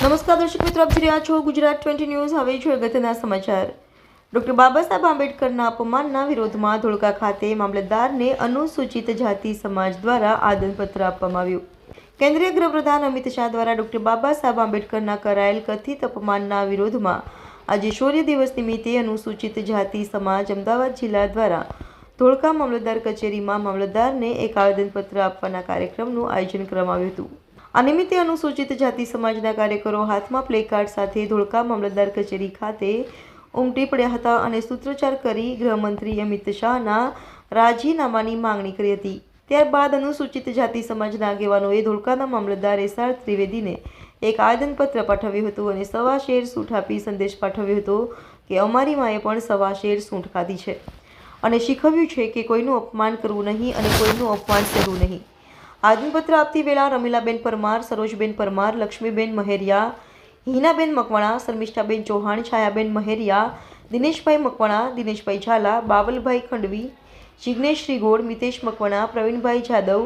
નમસ્કાર દર્શક મિત્રો, આપ જોઈ રહ્યા છો ગુજરાત ટ્વેન્ટી ન્યૂઝ. હવે જોઈએ અગત્યના સમાચાર. ડોક્ટર બાબા સાહેબ આંબેડકરના અપમાનના વિરોધમાં ધોળકા ખાતે મામલતદારને અનુસૂચિત જાતિ સમાજ દ્વારા આદનપત્ર આપવામાં આવ્યું. કેન્દ્રીય ગૃહપ્રધાન અમિત શાહ દ્વારા ડોક્ટર બાબા સાહેબ આંબેડકરના કરાયેલ કથિત અપમાનના વિરોધમાં આજે શૌર્ય દિવસ નિમિત્તે અનુસૂચિત જાતિ સમાજ અમદાવાદ જિલ્લા દ્વારા ધોળકા મામલતદાર કચેરીમાં મામલતદારને એક આવેદનપત્ર આપવાના કાર્યક્રમનું આયોજન કરવામાં આવ્યું હતું. આ નિમિત્તે અનુસૂચિત જાતિ સમાજના કાર્યકરો હાથમાં પ્લેકાર્ડ સાથે ધોળકા મામલતદાર કચેરી ખાતે ઉમટી પડ્યા હતા અને સૂત્રોચ્ચાર કરી ગૃહમંત્રી અમિત શાહના રાજીનામાની માંગણી કરી હતી. ત્યારબાદ અનુસૂચિત જાતિ સમાજના આગેવાનોએ ધોળકાના મામલતદાર એસઆર ત્રિવેદીને એક આવેદનપત્ર પાઠવ્યું હતું અને સવા શેર સૂંઠ આપી સંદેશ પાઠવ્યો હતો કે અમારી માએ પણ સવા શેર સૂંઠ ખાધી છે. અને શીખવ્યું છે કે કોઈનું અપમાન કરવું નહીં અને કોઈનું અપમાન કરવું નહીં. આદનપત્ર આપતી વેળા રમીલાબેન પરમાર, સરોજબેન પરમાર, લક્ષ્મીબેન મહેરિયા, હિનાબેન મકવાણા, શર્મિષ્ઠાબેન ચૌહાણ, છાયાબેન મહેરિયા, દિનેશભાઈ મકવાણા, દિનેશભાઈ ઝાલા, બાવલભાઈ ખંડવી, જિગ્નેશ શ્રીગોળ મિતેશ મકવાણા, પ્રવીણભાઈ જાદવ,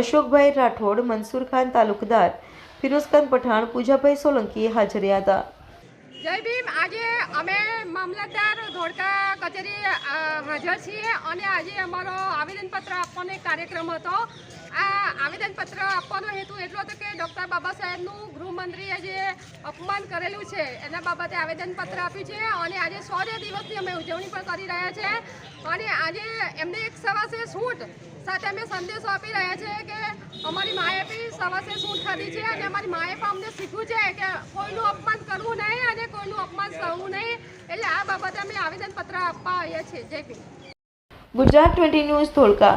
અશોકભાઈ રાઠોડ, મનસુરખાન તાલુકદાર, ફિરોઝખાન પઠાણ, પૂજાભાઈ સોલંકી હાજર હતા. જય ભીમ. આજે અમે મામલતદાર ધોળકા કચેરી હાજર છીએ અને આજે અમારો આવેદનપત્ર આપવાનો કાર્યક્રમ હતો. આ આવેદનપત્ર આપવાનો હેતુ એટલો હતો કે ડૉક્ટર બાબા સાહેબનું ગૃહમંત્રીએ જે અપમાન કરેલું છે, એના બાબતે આવેદનપત્ર આપ્યું છે અને આજે શૌર્ય દિવસની અમે ઉજવણી પણ કરી રહ્યા છે. અને આજે એમને એક સવાસે સૂટ સાથે અમે સંદેશો આપી રહ્યા છે કે અમારી માએ બી સવાસે સૂટ ખાધી છે અને અમારી માએ પણ અમને શીખ્યું છે કે કોઈનું અપમાન કરવું નહીં અને કોઈનું અપમાન કરવું નહીં. એટલે આ બાબતે અમે આવેદનપત્ર આપવા આવ્યા છીએ. જય ગુજરાત ટ્વેન્ટી ન્યૂઝ ધોળકા.